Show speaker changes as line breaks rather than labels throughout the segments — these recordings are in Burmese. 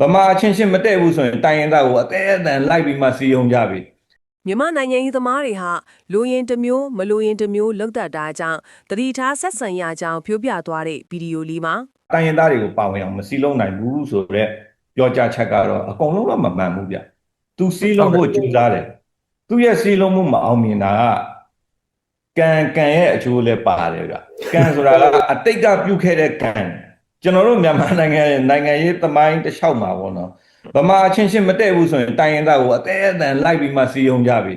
ဗမာအချင်းချင်းမတည့်ဘူးဆိုရင်တိုင်းရင်းသားကိုအသေးအတန်လိုက်ပြီးမှစီယုံကြပြီ
မြန်မာနိုင်ငံရေးသမားတွေဟာလူရင်တစ်မျိုးမလူရင်တစ်မျိုးလောက်တတ်တာကြောင့်တတိထားဆက်ဆံရကြောင်းပြောပြသွားတဲ့ဗီဒီယိုလေးမှာ
တိုင်းရင်းသားတွေကိုပါဝင်အောင်မစီလုံးနိုင်ဘူးဆိုတော့ပြောကြချက်ကတော့အကုန်လုံးတော့မမှန်ဘူးဗျသူစီလုံးဖို့ကြိုးစားတယ်သူရဲ့စီလုံးမှုမအောင်မြင်တာကကံကံရဲ့အကျိုးလည်းပါတယ်ဗျကံဆိုတာကအတိတ်ကပြုခဲ့တဲ့ကံ ကျွန်တော်တို့မြန်မာနိုင်ငံရဲ့နိုင်ငံရေးသမိုင်းတစ်လျှောက်မှာပေါ့နော်ဗမာအချင်းချင်းမတည့်ဘူးဆိုရင်တိုင်းရင်းသားကိုအသေးအတန်လိုက်ပြီးမှစီယုံကြပြီ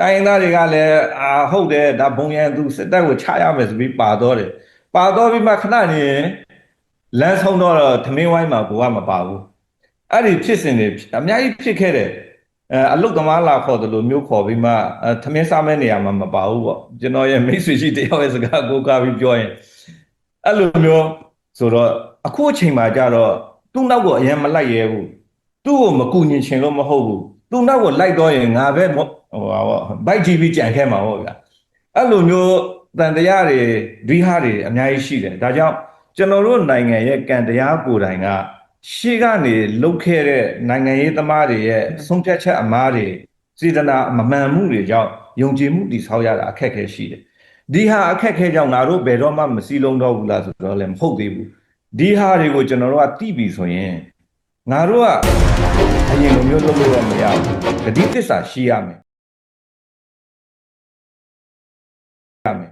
တိုင်းရင်းသားတွေကလည်းအာဟုတ်တယ်ဒါဘုံရန်သူစစ်တပ်ကိုချရမယ်ဆိုပြီးပါတော့တယ်ပါတော့ပြီးမှခဏနေရင်လမ်းဆုံးတော့ထမင်းဝိုင်းမှာဘဝမပါဘူးအဲ့ဒီဖြစ်စဉ်တွေအများကြီးဖြစ်ခဲ့တယ်အဲအလုတ်သမားလာခေါ်တယ်လို့မျိုးခေါ်ပြီးမှအဲထမင်းစားမဲ့နေရာမှာမပါဘူးပေါ့ကျွန်တော်ရဲ့မိတ်ဆွေရှိတယောက်ရဲ့စကားကိုကားပြီးပြောရင်အဲ့လိုမျိုးဆိုတော့ အခုအချိန်မှာကြတော့သူ့နောက်ကိုအရင်မလိုက်ရဲဘူးသူ့ကိုမကူညင်ချင်လို့မဟုတ်ဘူးသူ့နောက်ကိုလိုက်တော့ရင်ငါပဲဟိုပါပေါ့ဘိုက်ကြီးပြီးကြံခဲ့မှာပေါ့ဗျာအဲ့လိုမျိုးတန်တရားတွေဒွိဟာတွေအများကြီးရှိတယ်ဒါကြောင့်ကျွန်တော်တို့နိုင်ငံရဲ့ကံတရားကိုယ်တိုင်ကရှေ့ကနေလှုပ်ခဲ့တဲ့နိုင်ငံရေးသမားတွေရဲ့ဆုံးဖြတ်ချက်အမားတွေစေတနာမမှန်မှုတွေကြောင့်ယုံကြည်မှုတည်ဆောက်ရတာအခက်အခဲရှိတယ်။ဒီဟာအခက်အခဲကြောင့်ငါတို့ဘယ်တော့မှမစည်းလုံးတော့ဘူးလားဆိုတော့လည်းမဟုတ်သေးဘူး။ ဒီဟာတွေကိုကျွန်တော်တို့ကသိပြီဆိုရင်ငါတို့ကအရင်လိုမျိုးလုပ်လို့တော့မရဘူး။ဂတိသစ္စာရှိရမယ်။ရမယ်